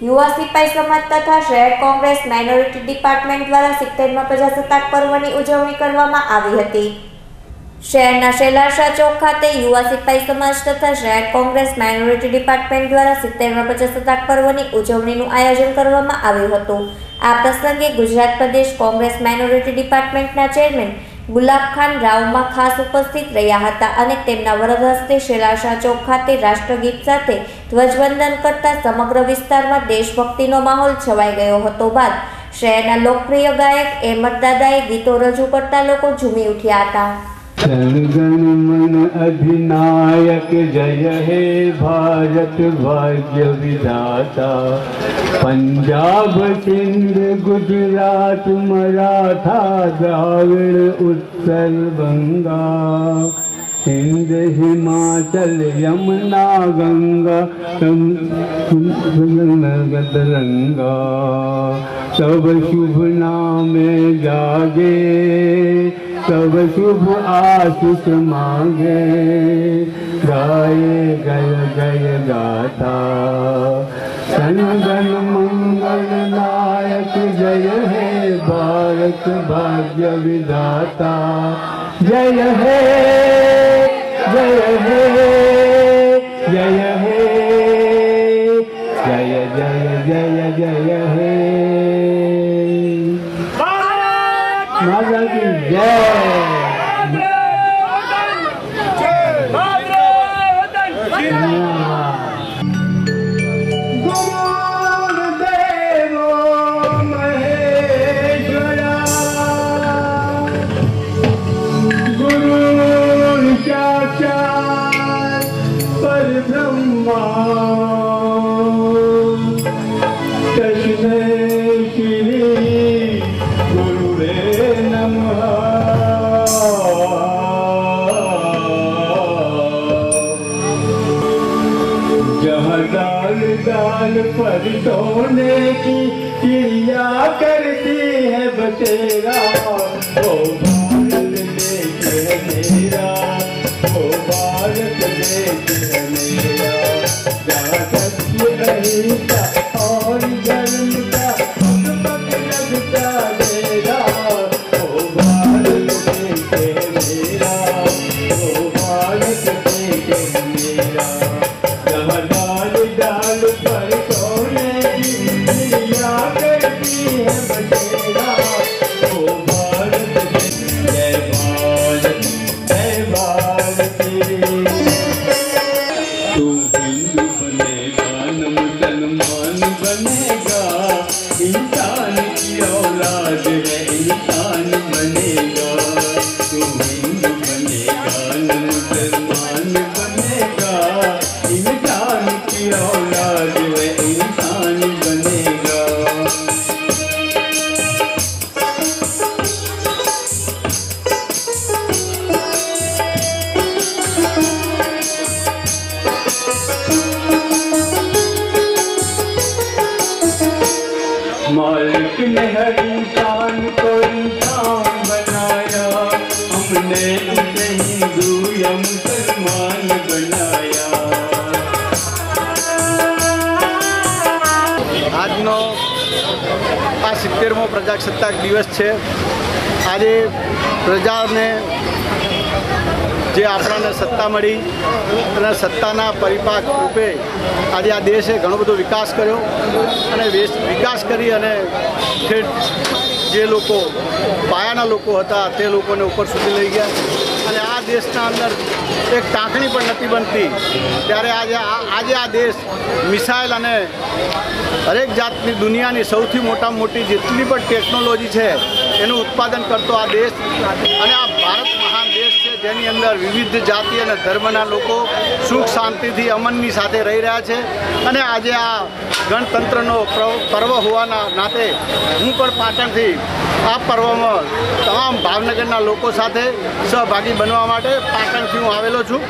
યુવા સિપાઈ સમાજ તથા શહેર કોંગ્રેસ માઇનોરિટી ડિપાર્ટમેન્ટ દ્વારા સિત્તેરમાં પ્રજાસત્તાક પર્વની ઉજવણી કરવામાં આવી હતી. શહેરના શેલાશા ચોક ખાતે યુવા સિપાઈ સમાજ તથા શહેર કોંગ્રેસ માઇનોરિટી ડિપાર્ટમેન્ટ દ્વારા સિત્તેરમાં પ્રજાસત્તાક પર્વની ઉજવણીનું આયોજન કરવામાં આવ્યું હતું. આ પ્રસંગે ગુજરાત પ્રદેશ કોંગ્રેસ માઇનોરિટી ડિપાર્ટમેન્ટના ચેરમેન ગુલાબ ખાન રાવમાં ખાસ ઉપસ્થિત રહ્યા હતા અને તેમના વરદ હસ્તે શેલાશા ચોક ખાતે રાષ્ટ્રગીત સાથે ધ્વજવંદન કરતા સમગ્ર વિસ્તારમાં દેશભક્તિનો માહોલ છવાઈ ગયો હતો બાદ શહેરના લોકપ્રિય ગાયક અહેમદ દાદાએ ગીતો રજૂ કરતા લોકો ઝૂમી ઉઠ્યા હતા. जनगण मन अधिनायक जय हे भारत भाग्य विधाता पंजाब सिंध गुजरात मराठा द्राविड उत्तर बंगा हिंद हिमाचल यमुना गंगा गंगा सब शुभ नाम जागे सब शुभ आशीष मांगे गाये गय गय गाथा सन गण मंगल नायक जय हे भारत भाग्य विधाता जय हे जय हे माता की जय जहाँ डाल डाल पर सोने की चिड़िया करती है बसेरा ओ मालिक ने हर इंसान को इंसान बनाया हमने उसे हिंदू या मुसलमान बनाया આ સિત્તેરમો પ્રજાસત્તાક દિવસ છે. આજે પ્રજાને જે આપણાને સત્તા મળી અને સત્તાના પરિપાક રૂપે આજે આ દેશે ઘણો બધો વિકાસ કર્યો અને વિકાસ કરી અને જે લોકો પાયાના લોકો હતા તે લોકોને ઉપર સુધી લઈ ગયા. અને આ દેશના અંદર એક ટાંકણી પણ નથી બનતી. ત્યારે આજે આજે આ દેશ મિસાઇલ અને હરેક જાતની દુનિયાની સૌથી મોટામાં મોટી જેટલી પણ ટેકનોલોજી છે, એનું ઉત્પાદન કરતો આ દેશ અને આ ભારત મહાન દેશ છે, જેની અંદર વિવિધ જાતિ અને ધર્મના લોકો સુખ શાંતિથી અમનની સાથે રહી રહ્યા છે. અને આજે આ ગણતંત્રનો પ્ર- પર્વ હોવાના નાતે હું પણ પાટણથી આ પર્વમાં તમામ ભાવનગરના લોકો સાથે સહભાગી બનવા માટે પાટણથી હું આવેલો છું.